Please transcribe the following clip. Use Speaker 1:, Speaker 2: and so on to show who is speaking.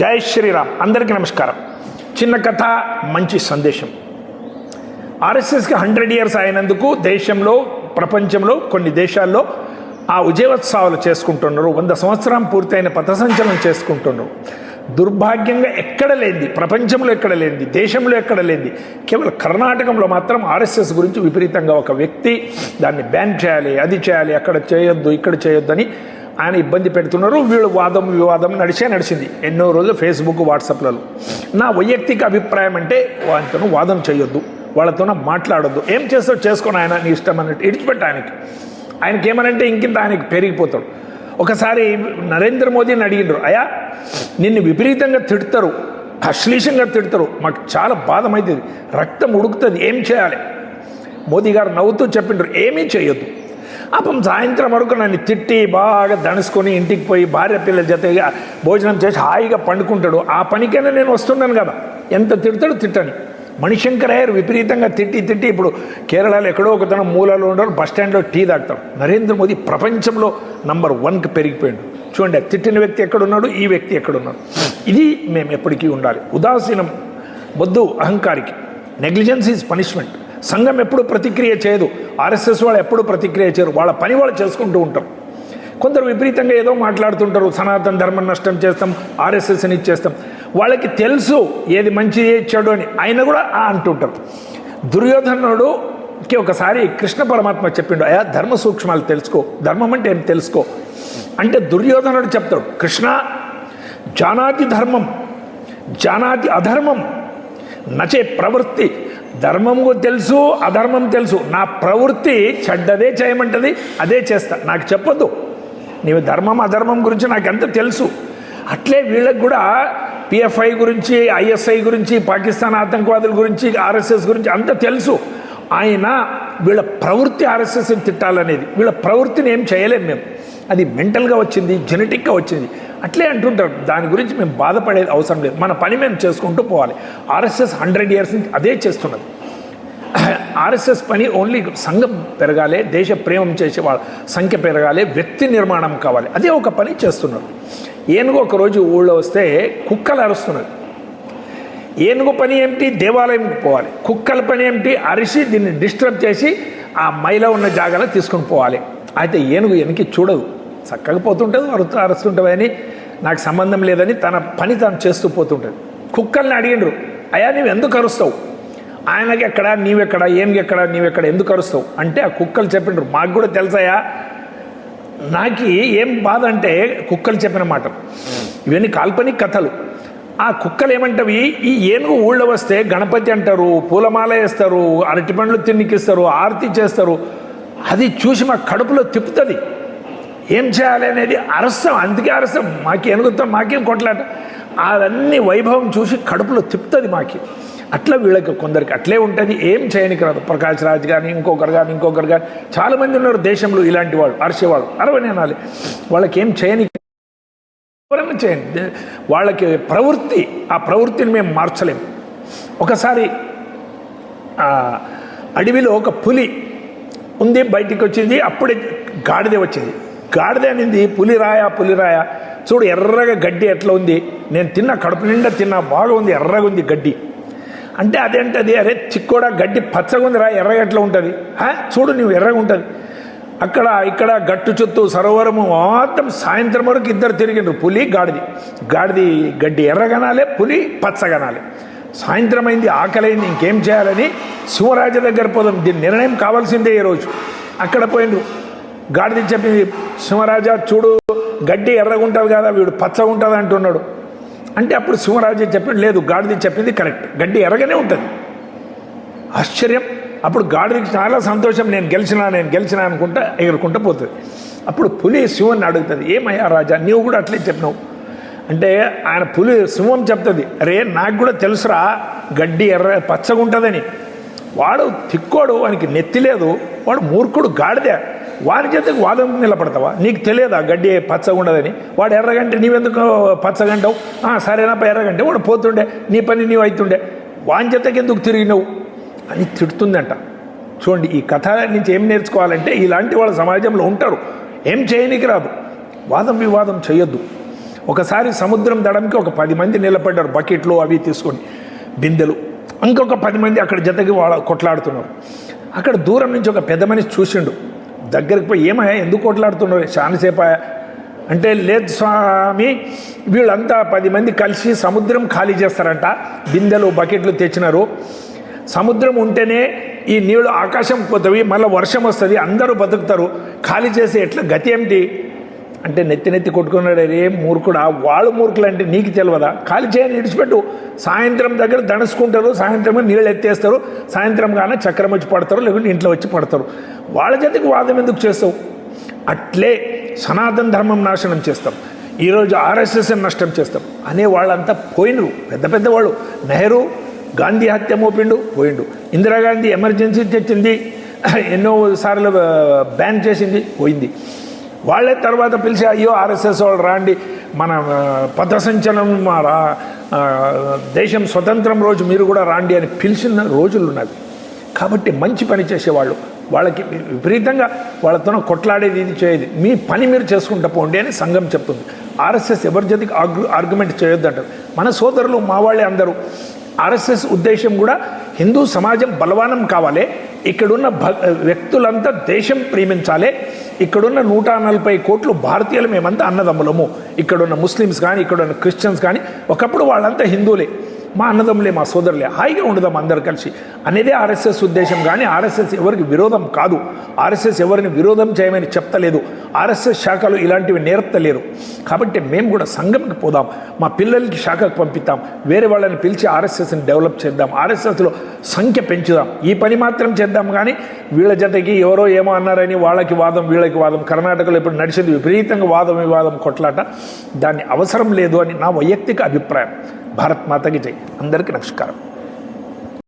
Speaker 1: జై శ్రీరామ్. అందరికీ నమస్కారం. చిన్న కథ మంచి సందేశం. ఆర్ఎస్ఎస్కి హండ్రెడ్ ఇయర్స్ అయినందుకు దేశంలో ప్రపంచంలో కొన్ని దేశాల్లో ఆ విజయోత్సవాలు చేసుకుంటున్నారు. వంద సంవత్సరం పూర్తయిన పథసంచలనం చేసుకుంటున్నారు. దుర్భాగ్యంగా ఎక్కడ లేనిది ప్రపంచంలో ఎక్కడ లేనిది దేశంలో ఎక్కడ లేనిది కేవలం కర్ణాటకంలో మాత్రం ఆర్ఎస్ఎస్ గురించి విపరీతంగా ఒక వ్యక్తి దాన్ని బ్యాన్ చేయాలి అది చేయాలి అక్కడ చేయొద్దు ఇక్కడ చేయొద్దు అని ఆయన ఇబ్బంది పెడుతున్నారు వీళ్ళు వాదం వివాదం నడిచే నడిచింది. ఎన్నో రోజులు ఫేస్బుక్ వాట్సాప్లలో. నా వైయక్తిక అభిప్రాయం అంటే వాళ్ళతో వాదం చేయొద్దు వాళ్ళతో మాట్లాడొద్దు. ఏం చేస్తావు చేసుకొని ఆయన నీ ఇష్టం అన్నట్టు ఇడిచిపెట్ట ఆయనకి. ఆయనకి ఏమనంటే ఇంకింత ఆయనకి పెరిగిపోతాడు. ఒకసారి నరేంద్ర మోదీని అడిగినారు అయా నిన్ను విపరీతంగా తిడతారు అశ్లీషంగా తిడతారు మాకు చాలా బాధమైతుంది రక్తం ఉడుకుతుంది ఏం చేయాలి? మోదీ గారు నవ్వుతూ చెప్పిండ్రు ఏమీ చేయొద్దు అప్పుడు సాయంత్రం వరకు నన్ను తిట్టి బాగా దణుసుకొని ఇంటికి పోయి భార్య పిల్లల జతగా భోజనం చేసి హాయిగా పండుకుంటాడు. ఆ పనికైనా నేను వస్తున్నాను కదా. ఎంత తిడతాడు తిట్టని. మణిశంకరయ్యర్ విపరీతంగా తిట్టి తిట్టి ఇప్పుడు కేరళలో ఎక్కడో ఒకతనం మూలలో ఉండరు బస్ స్టాండ్లో టీ తాగుతాడు. నరేంద్ర మోదీ ప్రపంచంలో నంబర్ వన్కి పెరిగిపోయాడు. చూడండి తిట్టిన వ్యక్తి ఎక్కడున్నాడు ఈ వ్యక్తి ఎక్కడున్నాడు. ఇది మేము ఎప్పటికీ ఉండాలి. ఉదాసీనం వద్దు అహంకారికి. నెగ్లిజెన్స్ ఈజ్ పనిష్మెంట్ సంఘం ఎప్పుడు ప్రతిక్రియ చేయదు. ఆర్ఎస్ఎస్ వాళ్ళు ఎప్పుడు ప్రతిక్రియ చేయరు. వాళ్ళ పని వాళ్ళు చేసుకుంటూ ఉంటారు కొందరు విపరీతంగా ఏదో మాట్లాడుతుంటారు. సనాతన ధర్మం నష్టం చేస్తాం ఆర్ఎస్ఎస్ని ఇచ్చేస్తాం. వాళ్ళకి తెలుసు ఏది మంచి ఇచ్చాడు చెడు అని ఆయన కూడా ఆ అంటుంటారు. దుర్యోధనుడుకి ఒకసారి కృష్ణ పరమాత్మ చెప్పిండు అయా ధర్మ సూక్ష్మాలు తెలుసుకో. ధర్మం అంటే ఏం తెలుసుకో? అంటే దుర్యోధనుడు చెప్తాడు కృష్ణ జానాతి ధర్మం జానాతి అధర్మం నచే ప్రవృత్తి ధర్మము తెలుసు అధర్మం తెలుసు. నా ప్రవృత్తి చెడ్డదే చేయమంటది అదే చేస్తా. నాకు చెప్పొద్దు. నీవు ధర్మం అధర్మం గురించి నాకు ఎంత తెలుసు? అట్లే వీళ్ళకి కూడా పిఎఫ్ఐ గురించి ఐఎస్ఐ గురించి పాకిస్తాన్ ఆతంకవాదుల గురించి ఆర్ఎస్ఎస్ గురించి అంత తెలుసు. ఆయన వీళ్ళ ప్రవృత్తి ఆర్ఎస్ఎస్ని తిట్టాలనేది. వీళ్ళ ప్రవృత్తిని ఏం చేయలేము మేము. అది మెంటల్గా వచ్చింది జెనెటిక్గా వచ్చింది. అట్లే అంటుంటారు దాని గురించి మేము బాధపడేది అవసరం లేదు. మన పని మేము చేసుకుంటూ పోవాలి. ఆర్ఎస్ఎస్ హండ్రెడ్ ఇయర్స్ నుంచి అదే చేస్తున్నది. ఆర్ఎస్ఎస్ పని ఓన్లీ సంఘం పెరగాలి దేశ ప్రేమం చేసే వాళ్ళ సంఖ్య పెరగాలి వ్యక్తి నిర్మాణం కావాలి. అదే ఒక పని చేస్తున్నారు. ఏనుగు ఒకరోజు ఊళ్ళో వస్తే కుక్కలు అరుస్తున్నది ఏనుగు పని ఏమిటి? దేవాలయంకి పోవాలి. కుక్కల పని ఏమిటి? అరిసి దీన్ని డిస్టర్బ్ చేసి ఆ మైలో ఉన్న జాగాలో తీసుకుని పోవాలి. అయితే ఏనుగు వెనక్కి చూడదు. చక్కగా పోతుంటుంది అరుతూ అరుస్తుంటుంది అని నాకు సంబంధం లేదని తన పని తాను చేస్తూ పోతుంటుంది. కుక్కల్ని అడిగిండ్రు అయ్యా నువ్వు ఎందుకు అరుస్తావు? ఆయనకి ఎక్కడ నీవెక్కడ ఏనుగు ఎక్కడ నీవెక్కడ ఎందుకు అరుస్తావు? అంటే ఆ కుక్కలు చెప్పిండ్రు మాకు కూడా తెలుసాయా నాకు ఏం బాధ అంటే కుక్కలు చెప్పిన మాట. ఇవన్నీ కాల్పనిక కథలు. ఆ కుక్కలు ఏమంటవి? ఈ ఏనుగు ఊళ్ళో వస్తే గణపతి అంటారు పూలమాల వేస్తారు అరటి పండ్లు తిన్నికిస్తారు ఆరతి చేస్తారు. అది చూసి మా కడుపులో తిప్పుతుంది. ఏం చేయాలి అనేది అరస్తాం అందుకే అరస్తాం మాకు ఏనుగుతాం మాకేం కొట్లాట. అవన్నీ వైభవం చూసి కడుపులో తిప్పుతుంది మాకి. అట్లా వీళ్ళకి కొందరికి అట్లే ఉంటుంది. ఏం చేయనికి రాదు. ప్రకాష్ రాజ్ కానీ ఇంకొకరు కానీ ఇంకొకరు కానీ చాలామంది ఉన్నారు దేశంలో ఇలాంటి వాళ్ళు అరిసేవాళ్ళు. అరవై అనాలి వాళ్ళకి ఏం చేయనికి ఎవరైనా చేయండి. వాళ్ళకి ప్రవృత్తి ఆ ప్రవృత్తిని మేము మార్చలేము. ఒకసారి అడవిలో ఒక పులి ఉంది బయటికి వచ్చింది. అప్పుడే గాడిద వచ్చింది. గాడిద అనింది పులిరాయ పులిరాయ. చూడు ఎర్రగా గడ్డి ఎట్లా ఉంది? నేను తిన్న కడుపు నిండా తిన్నా బాగా ఉంది ఎర్రగా ఉంది గడ్డి. అంటే అదేంటది అరే చిక్కోడా గడ్డి పచ్చగా ఉంది రా ఎర్రగా ఎట్లా ఉంటుంది? చూడు నువ్వు ఎర్రగా ఉంటుంది. అక్కడ ఇక్కడ గట్టు చుట్టూ సరోవరము మొత్తం సాయంత్రం వరకు ఇద్దరు తిరిగిండ్రు పులి గాడిది. గాడిది గడ్డి ఎర్రగనాలే పులి పచ్చగనాలే. సాయంత్రం అయింది ఆకలైంది ఇంకేం చేయాలని శివరాజు దగ్గర పోదాం. దీని నిర్ణయం కావాల్సిందే ఈరోజు. అక్కడ పోయిండ్రు. గాడిది చెప్పింది సింహరాజా చూడు గడ్డి ఎర్రగా ఉంటుంది కదా వీడు పచ్చగా ఉంటుంది అంటున్నాడు. అంటే అప్పుడు సింహరాజు చెప్పింది లేదు గాడిది చెప్పింది కరెక్ట్. గడ్డి ఎర్రగానే ఉంటుంది. ఆశ్చర్యం. అప్పుడు గాడిదకి చాలా సంతోషం. నేను గెలిచినా నేను గెలిచినా అనుకుంటా ఎగురుకుంటూ పోతుంది. అప్పుడు పులి సింహాన్ని అడుగుతుంది ఏమయ్యా రాజా నీవు కూడా అట్లే చెప్పినావు. అంటే ఆయన పులి సింహం చెప్తుంది అరే నాకు కూడా తెలుసురా గడ్డి ఎర్ర పచ్చగా ఉంటుందని. వాడు తిక్కోడు వానికి నెత్తి లేదు. వాడు మూర్ఖుడు గాడిదే. వారి చేతకు వాదం నిలబడతావా? నీకు తెలియదా గడ్డి పచ్చగా ఉండదని? వాడు ఎర్రగంటే నీవెందుకు పచ్చగంటావు "ఆ, సరేనప్ప ఎర్రగంటే. వాడు పోతుండే నీ పని నీవు అవుతుండే వాని చేతకి ఎందుకు తిరిగినవు? అని తిడుతుందంట. చూడండి ఈ కథ నుంచి ఏం నేర్చుకోవాలంటే ఇలాంటి వాళ్ళ సమాజంలో ఉంటారు. ఏం చేయనికి రాదు. వాదం వివాదం చేయొద్దు. ఒకసారి సముద్రం దడంకి ఒక పది మంది నిలబడ్డారు బకెట్లు అవి తీసుకొని. బిందెలు. ఇంకొక పది మంది అక్కడ జతకి వాళ్ళ కొట్లాడుతున్నారు. అక్కడ దూరం నుంచి ఒక పెద్ద మనిషి చూసిండు. దగ్గరికి పోయి ఏమయ్యా ఎందుకు కొట్లాడుతున్నారు? చాలాసేపాయా అంటే లేదు స్వామి వీళ్ళంతా పది మంది కలిసి సముద్రం ఖాళీ చేస్తారంట. బిందెలు బకెట్లు తెచ్చినారు. సముద్రం ఉంటేనే ఈ నీళ్ళు ఆకాశం పోతవి మళ్ళీ వర్షం వస్తుంది అందరూ బతుకుతారు. ఖాళీ చేసి ఎట్లా? గతి ఏమిటి? అంటే నెత్తి నెత్తి కొట్టుకున్నాడు రే మూర్ఖుడా. వాళ్ళు మూర్ఖులు అంటే నీకు తెలియదా ఖాళీ చేయని ఇడిచిపెట్టు సాయంత్రం దగ్గర దణుసుకుంటారు సాయంత్రం నీళ్ళు ఎత్తేస్తారు సాయంత్రం కానీ చక్రం వచ్చి పడతారు లేకుంటే ఇంట్లో వచ్చి పడతారు. వాళ్ళ జతకి వాదం ఎందుకు చేస్తావు? అట్లే సనాతన ధర్మం నాశనం చేస్తాం. ఈరోజు ఆర్ఎస్ఎస్ నష్టం చేస్తాం. అనే వాళ్ళంతా పోయినరు. పెద్ద పెద్ద వాళ్ళు. నెహ్రూ గాంధీ హత్య మోపిండు పోయిండు. ఇందిరాగాంధీ ఎమర్జెన్సీ తెచ్చింది. ఎన్నో సార్లు బ్యాన్ చేసింది పోయింది. వాళ్ళే తర్వాత పిలిచి అయ్యో ఆర్ఎస్ఎస్ వాళ్ళు రాండి. మన పథసంచలనం మా రా- దేశం స్వతంత్రం రోజు మీరు కూడా రాండి అని పిలిచిన రోజులు ఉన్నవి. కాబట్టి మంచి పని చేసేవాళ్ళు. వాళ్ళకి విపరీతంగా వాళ్ళతో కొట్లాడేది ఇది చేయదు. మీ పని మీరు చేసుకుంటా పోండి అని సంఘం చెప్తుంది. ఆర్ఎస్ఎస్ ఎవరి జతికి ఆర్గ్యుమెంట్ చేయొద్దంటారు. మన సోదరులు మా వాళ్ళే అందరూ. ఆర్ఎస్ఎస్ ఉద్దేశం కూడా హిందూ సమాజం బలవానం కావాలి. ఇక్కడున్న భ వ్యక్తులంతా దేశం ప్రేమించాలి. ఇక్కడున్న నూట నలభై కోట్లు భారతీయులు మేమంతా అన్నదమ్ములము. ఇక్కడున్న ముస్లిమ్స్ కానీ ఇక్కడున్న క్రిస్టియన్స్ కానీ ఒకప్పుడు వాళ్ళంతా హిందువులే. మా అన్నదమ్ములే మా సోదరులే హాయిగా ఉండదాం అందరు కలిసి. అనేదే ఆర్ఎస్ఎస్ ఉద్దేశం కానీ ఆర్ఎస్ఎస్ ఎవరికి విరోధం కాదు. ఆర్ఎస్ఎస్ ఎవరిని విరోధం చేయమని చెప్తలేదు. ఆర్ఎస్ఎస్ శాఖలు ఇలాంటివి నేర్పలేరు కాబట్టి మేము కూడా సంఘంకి పోదాం. మా పిల్లలకి శాఖకు పంపిద్దాం. వేరే వాళ్ళని పిలిచి ఆర్ఎస్ఎస్ని డెవలప్ చేద్దాం. ఆర్ఎస్ఎస్లో సంఖ్య పెంచుదాం. ఈ పని మాత్రం చేద్దాం కానీ వీళ్ళ జతకి ఎవరో ఏమో అన్నారని వాళ్ళకి వాదం వీళ్ళకి వాదం. కర్ణాటకలో ఇప్పుడు నడిచేది విపరీతంగా వాదం వివాదం కొట్లాట. దాన్ని అవసరం లేదు అని నా వైయక్తిక అభిప్రాయం. భారత్ మాతకి జై అందరికీ నమస్కారం